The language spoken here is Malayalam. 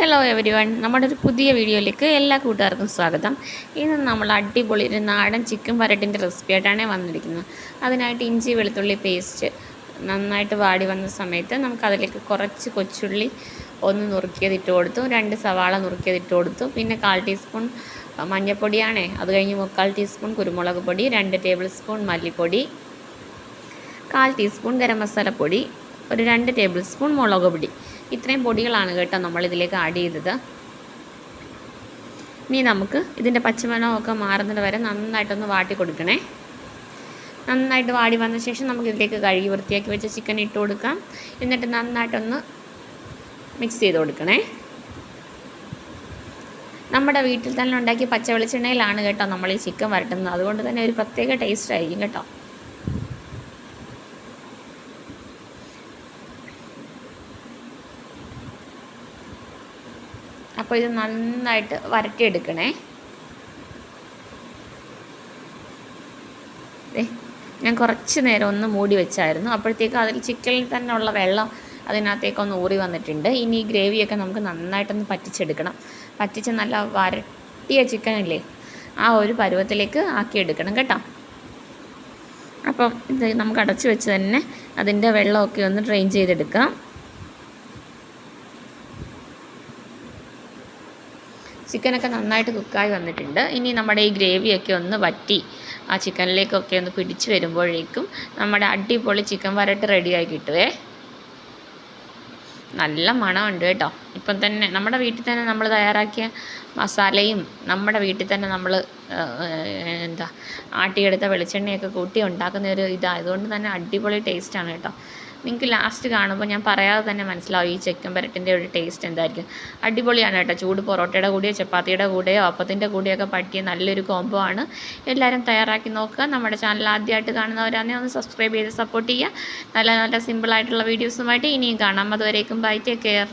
ഹലോ എവരി വൺ നമ്മുടെ ഒരു പുതിയ വീഡിയോയിലേക്ക് എല്ലാ കൂട്ടുകാർക്കും സ്വാഗതം. ഇന്ന് നമ്മൾ അടിപൊളി ഒരു നാടൻ ചിക്കൻ വരട്ടിന്റെ റെസിപ്പി ആയിട്ടാണ് വന്നിരിക്കുന്നത്. അതിനായിട്ട് ഇഞ്ചി വെളുത്തുള്ളി പേസ്റ്റ് നന്നായിട്ട് വാടി വന്ന സമയത്ത് നമുക്കതിലേക്ക് കുറച്ച് കൊച്ചുള്ളി ഒന്ന് നുറുക്കിയത് ഇട്ട് കൊടുത്തു. രണ്ട് സവാള നുറുക്കിയത് ഇട്ട് കൊടുത്തു. പിന്നെ കാൽ ടീസ്പൂൺ മഞ്ഞൾപ്പൊടിയാണേ. അത് കഴിഞ്ഞ് മുക്കാൽ ടീസ്പൂൺ കുരുമുളക് പൊടി രണ്ട് ടേബിൾ സ്പൂൺ മല്ലിപ്പൊടി കാൽ ടീസ്പൂൺ ഗരം മസാലപ്പൊടി ഒരു രണ്ട് ടേബിൾ സ്പൂൺ മുളക് പൊടി. ഇത്രയും പൊടികളാണ് കേട്ടോ നമ്മൾ ഇതിലേക്ക് ആഡ് ചെയ്തത്. ഇനി നമുക്ക് ഇതിന്റെ പച്ചമണമൊക്കെ മാറുന്നത് വരെ നന്നായിട്ടൊന്ന് വാട്ടി കൊടുക്കണേ. നന്നായിട്ട് വാടി വന്ന ശേഷം നമുക്ക് ഇതിലേക്ക് കഴുകി വൃത്തിയാക്കി വെച്ച ചിക്കൻ ഇട്ട് കൊടുക്കാം. എന്നിട്ട് നന്നായിട്ടൊന്ന് മിക്സ് ചെയ്ത് കൊടുക്കണേ. നമ്മുടെ വീട്ടിൽ തന്നെ ഉണ്ടാക്കിയ പച്ച വെളിച്ചെണ്ണയിലാണ് കേട്ടോ നമ്മൾ ഈ ചിക്കൻ വരട്ടുന്നത്. അതുകൊണ്ട് തന്നെ ഒരു പ്രത്യേക ടേസ്റ്റ് ആയിരിക്കും കേട്ടോ. അപ്പോൾ ഇത് നന്നായിട്ട് വരട്ടിയെടുക്കണേ. ഞാൻ കുറച്ച് നേരം ഒന്ന് മൂടി വെച്ചായിരുന്നു. അപ്പോഴത്തേക്ക് അതിൽ ചിക്കനിൽ തന്നെ ഉള്ള വെള്ളം അതിനകത്തേക്ക് ഒന്ന് ഊറി വന്നിട്ടുണ്ട്. ഇനി ഈ ഗ്രേവിയൊക്കെ നമുക്ക് നന്നായിട്ടൊന്ന് പറ്റിച്ചെടുക്കണം. പറ്റിച്ച് നല്ല വരട്ടിയ ചിക്കനല്ലേ? ആ ഒരു പരുവത്തിലേക്ക് ആക്കിയെടുക്കണം കേട്ടോ. അപ്പം ഇത് നമുക്ക് അടച്ചു വെച്ച് തന്നെ അതിന്റെ വെള്ളമൊക്കെ ഒന്ന് ഡ്രെയിൻ ചെയ്തെടുക്കാം. ചിക്കനൊക്കെ നന്നായിട്ട് കുക്കായി വന്നിട്ടുണ്ട്. ഇനി നമ്മുടെ ഈ ഗ്രേവിയൊക്കെ ഒന്ന് വറ്റി ആ ചിക്കനിലേക്കൊക്കെ ഒന്ന് പിടിച്ച് വരുമ്പോഴേക്കും നമ്മുടെ അടിപൊളി ചിക്കൻ വരട്ട് റെഡിയായി കിട്ടുവേ. നല്ല മണമുണ്ട് കേട്ടോ. ഇപ്പം തന്നെ നമ്മുടെ വീട്ടിൽ തന്നെ നമ്മൾ തയ്യാറാക്കിയ മസാലയും നമ്മുടെ വീട്ടിൽ തന്നെ നമ്മൾ എന്താ ആട്ടിയെടുത്ത വെളിച്ചെണ്ണയൊക്കെ കൂട്ടി ഉണ്ടാക്കുന്ന ഒരു ഇതായതുകൊണ്ട് തന്നെ അടിപൊളി ടേസ്റ്റാണ് കേട്ടോ. നിങ്ങൾക്ക് ലാസ്റ്റ് കാണുമ്പോൾ ഞാൻ പറയാതെ തന്നെ മനസ്സിലാവും ഈ ചിക്കൻ പെരട്ടിന്റെ ഒരു ടേസ്റ്റ് എന്തായിരിക്കും. അടിപൊളിയാണ് കേട്ടോ ചൂട് പൊറോട്ടയുടെ കൂടെയോ ചപ്പാത്തിയുടെ കൂടെയോ അപ്പത്തിന്റെ കൂടെയൊക്കെ പറ്റിയ നല്ലൊരു കോംബോ ആണ്. എല്ലാവരും തയ്യാറാക്കി നോക്കുക. നമ്മുടെ ചാനൽ ആദ്യമായിട്ട് കാണുന്നവരാണെങ്കിൽ ഒന്ന് സബ്സ്ക്രൈബ് ചെയ്ത് സപ്പോർട്ട് ചെയ്യുക. നല്ല നല്ല സിമ്പിളായിട്ടുള്ള വീഡിയോസുമായിട്ട് ഇനിയും കാണാം. അതുവരേക്കും ബൈ ടേക്ക് കെയർ